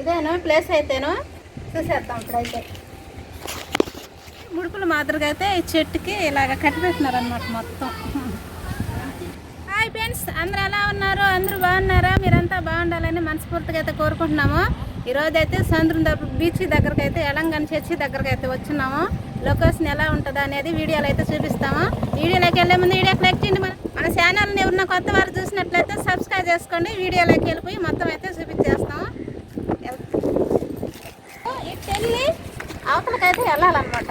ఇదేను? Place అయితేను? చూసేద్దాం ఇప్పుడైతే. ముడుపుల మాదిరిగా అయితే ఈ చెట్టుకి ఇలాగ కట్టిపెట్టినారు అనమాట మొత్తం. హాయ్ ఫ్రెండ్స్ అందరూ ఎలా ఉన్నారు? అందరూ బాగున్నారా? మీరంతా బాగుండాలని మనస్ఫూర్తిగా అయితే కోరుకుంటున్నాము. ఈరోజు అయితే సముద్రం దగ్గర బీచ్ దగ్గరకి అయితే ఎలంగన్ చర్చి దగ్గరకి అయితే వచ్చినాము. లొకేషన్ ఎలా ఉంటుందో అనేది వీడియోలో అయితే చూపిస్తాము. వీడియోలోకి వెళ్ళే ముందు వీడియోకి లైక్ చేయండి. మన మన ఛానల్ని ఎవరన్నా కొత్త వారు చూసినట్లయితే సబ్స్క్రైబ్ చేసుకోండి. వీడియోలోకి వెళ్ళిపోయి మొత్తం అయితే చూపించేస్తాము ఇటు వెళ్ళి అవతలకైతే వెళ్ళాలన్నమాట.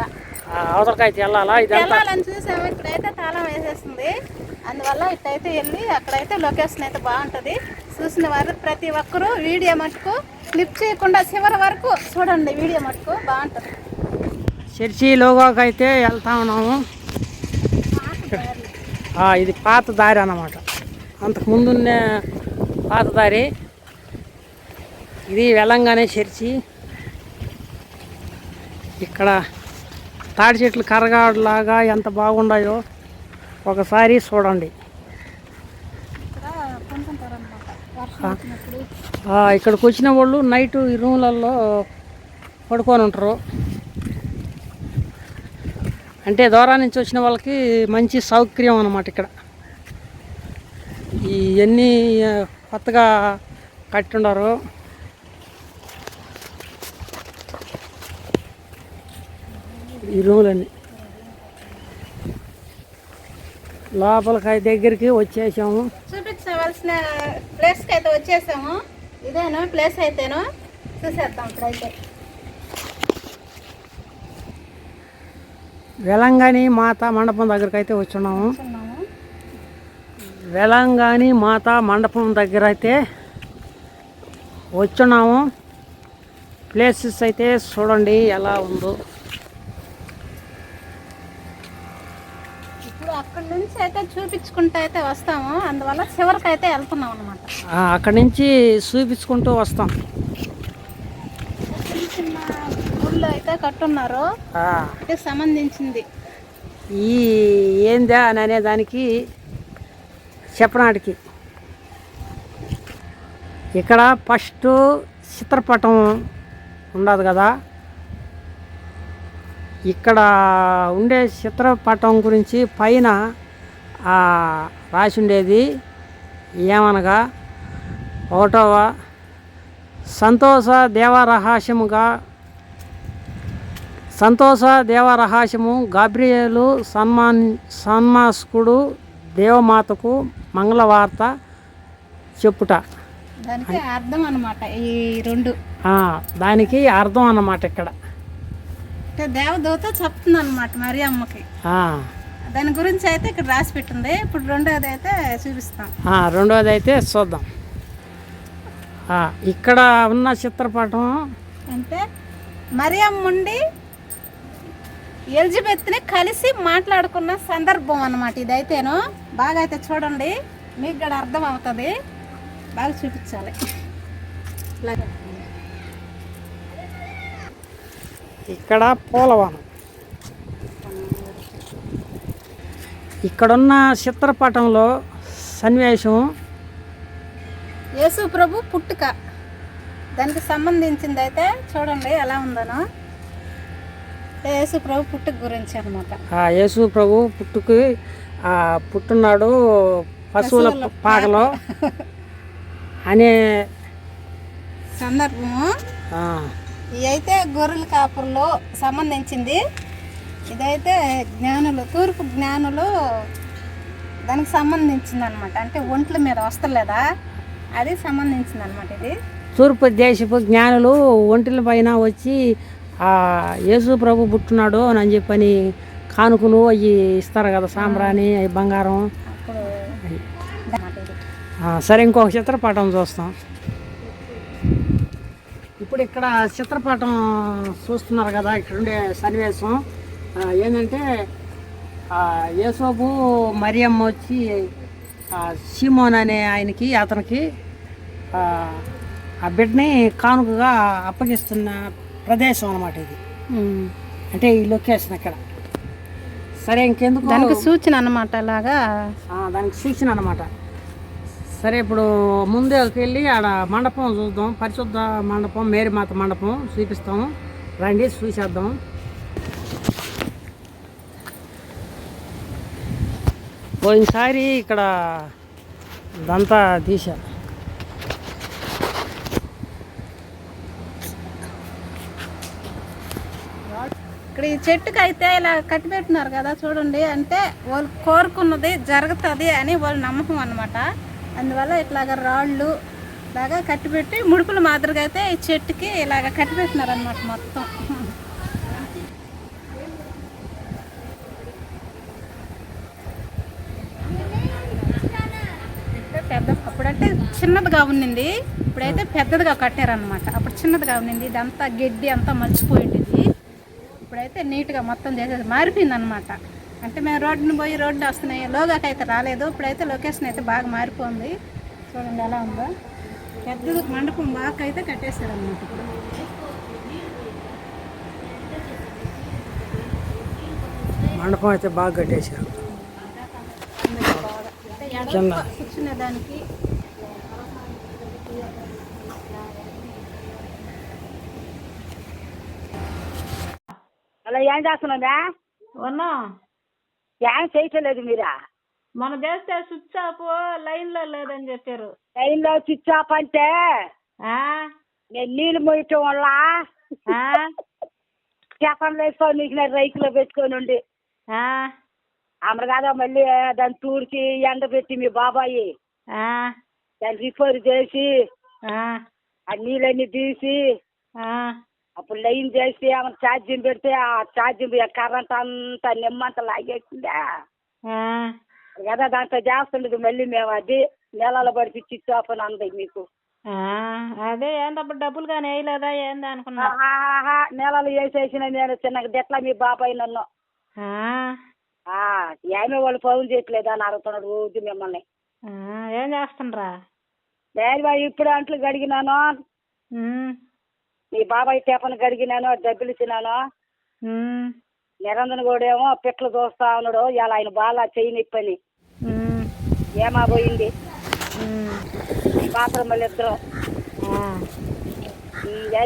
అవతలకైతే వెళ్ళాలా? ఇదంతా? వెళ్ళాలని చూసాము. ఇక్కడైతే తాళం వేసేస్తుంది. అందువల్ల ఇట్టయితే వెళ్ళి అక్కడైతే లొకేషన్ అయితే బాగుంటుంది. చూసిన వారు ప్రతి ఒక్కరూ వీడియో మటుకు క్లిప్ చేయకుండా చివరి వరకు చూడండి. వీడియో మటుకు బాగుంటుంది. చర్చి లోగోకి అయితే వెళ్తా ఉన్నాము. ఇది పాత దారి అన్నమాట. అంతకు ముందున్నే పాత దారి. ఇది వెళ్ళంగానే చర్చి. ఇక్కడ తాడి చెట్లు కరగాడులాగా ఎంత బాగున్నాయో ఒకసారి చూడండి. ఇక్కడికి వచ్చిన వాళ్ళు నైట్ ఈ రూమ్లలో పడుకొని ఉంటారు. అంటే దూరం నుంచి వచ్చిన వాళ్ళకి మంచి సౌకర్యం అన్నమాట ఇక్కడ. ఇవన్నీ కొత్తగా కట్టుండారు ఈ రూములన్నీ. లోపలికి దగ్గరికి వచ్చేసాము. చూపించవలసిన ప్లేస్కి అయితే వచ్చేసాము. ఇదేను? ప్లేస్ అయితేను? చూసేద్దాం ఇప్పుడైతే వెలంగాని మాత మండపం దగ్గరికి అయితే వచ్చున్నాము వెలంగాని మాత మండపం దగ్గర అయితే వచ్చున్నాము ప్లేసెస్ అయితే చూడండి ఎలా ఉందో. ఇప్పుడు అక్కడి నుంచి అయితే చూపించుకుంటూ అయితే వస్తాము. అందువల్ల చివరికి అయితే వెళ్తున్నాం అనమాట అక్కడి నుంచి చూపించుకుంటూ వస్తాం. చిన్న చిన్న గుళ్ళు అయితే కట్టున్నారు. వాటికి సంబంధించింది. ఈ ఏందా అని అనే దానికి చెప్పనాటికి. ఇక్కడ ఫస్ట్ చిత్రపటం ఉండదు కదా? ఇక్కడ ఉండే చిత్రపటం గురించి పైన రాసి ఉండేది ఏమనగా ఒకటవ సంతోష దేవరహస్యముగా సంతోష దేవరహస్యము గాబ్రియేలు సన్మాన్ సన్మాస్కుడు దేవమాతకు మంగళవార్త చెప్పుట. దానికి అర్థం అనమాట ఈ రెండు. దానికి అర్థం అన్నమాట ఇక్కడ. అంటే దేవదూత చెప్తుంది అనమాట మరి అమ్మకి దాని గురించి అయితే ఇక్కడ రాసి పెట్టింది. ఇప్పుడు రెండోది అయితే చూపిస్తాం. రెండోది అయితే చూద్దాం. ఇక్కడ ఉన్న చిత్రపటం అంటే మరియమ్మ ఉండి ఎలిజబెత్ని కలిసి మాట్లాడుకున్న సందర్భం అన్నమాట ఇదైతేను. బాగా అయితే చూడండి. మీకు కూడా అర్థం అవుతుంది. బాగా చూపించాలి. ఇలాగే. ఇక్కడ పూలవనం ఇక్కడున్న చిత్రపటంలో సన్నివేశం యేసు ప్రభు పుట్టుక. దానికి సంబంధించింది అయితే చూడండి ఎలా ఉందనో. యేసు ప్రభు పుట్టుక గురించి అనమాట ఆ యేసు ప్రభు పుట్టుకు ఆ పుట్టున్నాడు పశువుల పాకలో అనే సందర్భము. అయితే గొర్రెల కాపుల్లో సంబంధించింది. ఇదైతే జ్ఞానులు తూర్పు జ్ఞానులు దానికి సంబంధించింది అనమాట అంటే ఒంట్ల మీద వస్తలేదా? అది సంబంధించింది అనమాట ఇది. తూర్పు దేశపు జ్ఞానులు ఒంటిల పైన వచ్చి ఆ యేసు ప్రభు పుట్టున్నాడు అని చెప్పని కానుకలు అవి ఇస్తారు కదా సాంబ్రాణి అవి బంగారం సరే ఇంకొక చిత్రపటం చూస్తాం. ఇప్పుడు ఇక్కడ చిత్రపటం చూస్తున్నారు కదా ఇక్కడ ఉండే సన్నివేశం. ఏంటంటే యేసోబు మరియమ్మ వచ్చి సీమోన్ అనే ఆయనకి అతనికి ఆ, బిడ్డని కానుకగా అప్పగిస్తున్న ప్రదేశం అన్నమాట ఇది. అంటే ఈ లొకేషన్ ఇక్కడ సరే ఇంకెందుకు? దానికి సూచన అనమాట అలాగా? దానికి సూచన అనమాట సరే ఇప్పుడు ముందే వెళ్ళి ఆడ మండపం చూద్దాం పరిశుద్ధ మండపం మేరీమాత మండపం చూపిస్తాము. రండి చూసేద్దాం. పోయినసారి ఇక్కడ ఇదంతా తీసా ఇక్కడ ఈ చెట్టుకైతే అయితే ఇలా కట్టి పెట్టినారు కదా చూడండి అంటే వాళ్ళు కోరుకున్నది జరుగుతుంది అని వాళ్ళ నమ్మకం అనమాట అందువల్ల ఇట్లాగ రాళ్ళు లాగా కట్టిపెట్టి ముడుపుల మాదిరిగా అయితే ఈ చెట్టుకి ఇలాగ కట్టిపెట్టినారు అనమాట మొత్తం పెద్ద అప్పుడంటే చిన్నదిగా ఉన్నింది. ఇప్పుడైతే పెద్దదిగా కట్టారనమాట అప్పుడు చిన్నదిగా ఉన్నింది. ఇదంతా గడ్డి అంతా మర్చిపోయింది. ఇప్పుడైతే నీట్గా మొత్తం చేసేది మారిపోయింది అనమాట అంటే మేము రోడ్డుని పోయి రోడ్డు వస్తున్నాయి. లోగాకి అయితే రాలేదు. ఇప్పుడైతే లొకేషన్ అయితే బాగా మారిపోయింది. చూడండి ఎలా ఉందో. పెద్దది మండపం బాగా అయితే కట్టేశారు అనమాట ఇప్పుడు. మండపం అయితే బాగా కట్టేశారు. కూర్చునేదానికి. అలా ఏం చేస్తున్నారా ఉన్నా. ఏం చేయట్లేదు మీరా? మన చేస్తే స్విచ్ ఆఫ్ లైన్లో లేదని చెప్పారు. లైన్లో స్విచ్ ఆఫ్ అంటే నేను నీళ్ళు మోయటం వల్ల చెప్పండి వేసుకొని నీకు రైతులో పెట్టుకొని ఉండి అమరు కాదా మళ్ళీ దాన్ని తూడికి ఎండ పెట్టి మీ బాబాయి దాన్ని రిపేర్ చేసి ఆ? నీళ్ళన్నీ తీసి అప్పుడు లైన్ చేసి ఆమె ఛార్జింగ్ పెడితే ఆ ఛార్జింగ్ కరెంట్ అంతా నిమ్మంతా లాగేసిందా కదా దాంట్లో చేస్తుండదు మళ్ళీ మేము అది నెలలో పడిపి స్విచ్ ఆఫ్ అని అంది మీకు. అదే ఏంటప్పుడు డబ్బులు కానీ వేయలేదా ఏంది అనుకున్నా. నెలలు వేసేసిన నేను చిన్నగా దెట్లా మీ బాబాయ్ నన్ను. ఆ, ఏమీ వాళ్ళు ఫోన్ చేయట్లేదు అని అడుగుతున్నాడు రోజు మిమ్మల్ని. ఏం చేస్తుండ్రా? నేను బాయ్ ఇప్పుడు అంట్లు గడిగినాను మీ బాబాయ్ చేపను గడిగినాను డబ్బులు ఇచ్చినాను నిరంజన్ కూడా ఏమో పిట్లు చూస్తా ఉన్నాడు. ఇలా ఆయన బాగా చెయ్యి నొప్పని. ఏమా పోయింది బాత్రూమ్లు ఇద్దరు.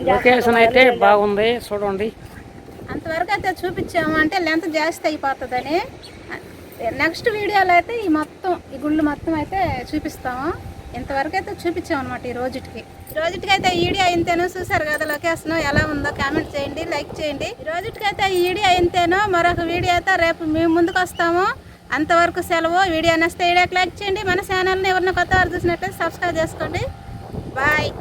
లొకేషన్ అయితే బాగుంది. చూడండి. అంతవరకు అయితే చూపించాము. అంటే లెంత్ జాస్తి అయిపోతుందని. నెక్స్ట్ వీడియోలో అయితే ఈ మొత్తం ఈ గుళ్ళు మొత్తం అయితే చూపిస్తాము. ఇంతవరకు అయితే చూపించాం అనమాట ఈ రోజుకి ఈ రోజుకి అయితే వీడియో ఇంతేనో చూసారు కదా లొకేషన్ ఎలా ఉందో కామెంట్ చేయండి లైక్ చేయండి. ఈ రోజుకి అయితే ఈ వీడియో ఇంతేనో మరొక వీడియో అయితే రేపు మేము ముందుకు వస్తాము. అంతవరకు సెలవు వీడియో నచ్చితే వీడియోకి లైక్ చేయండి. మన ఛానల్ని ఎవరిన కొత్త వారు చూసినట్లయితే సబ్స్క్రైబ్ చేసుకోండి. బాయ్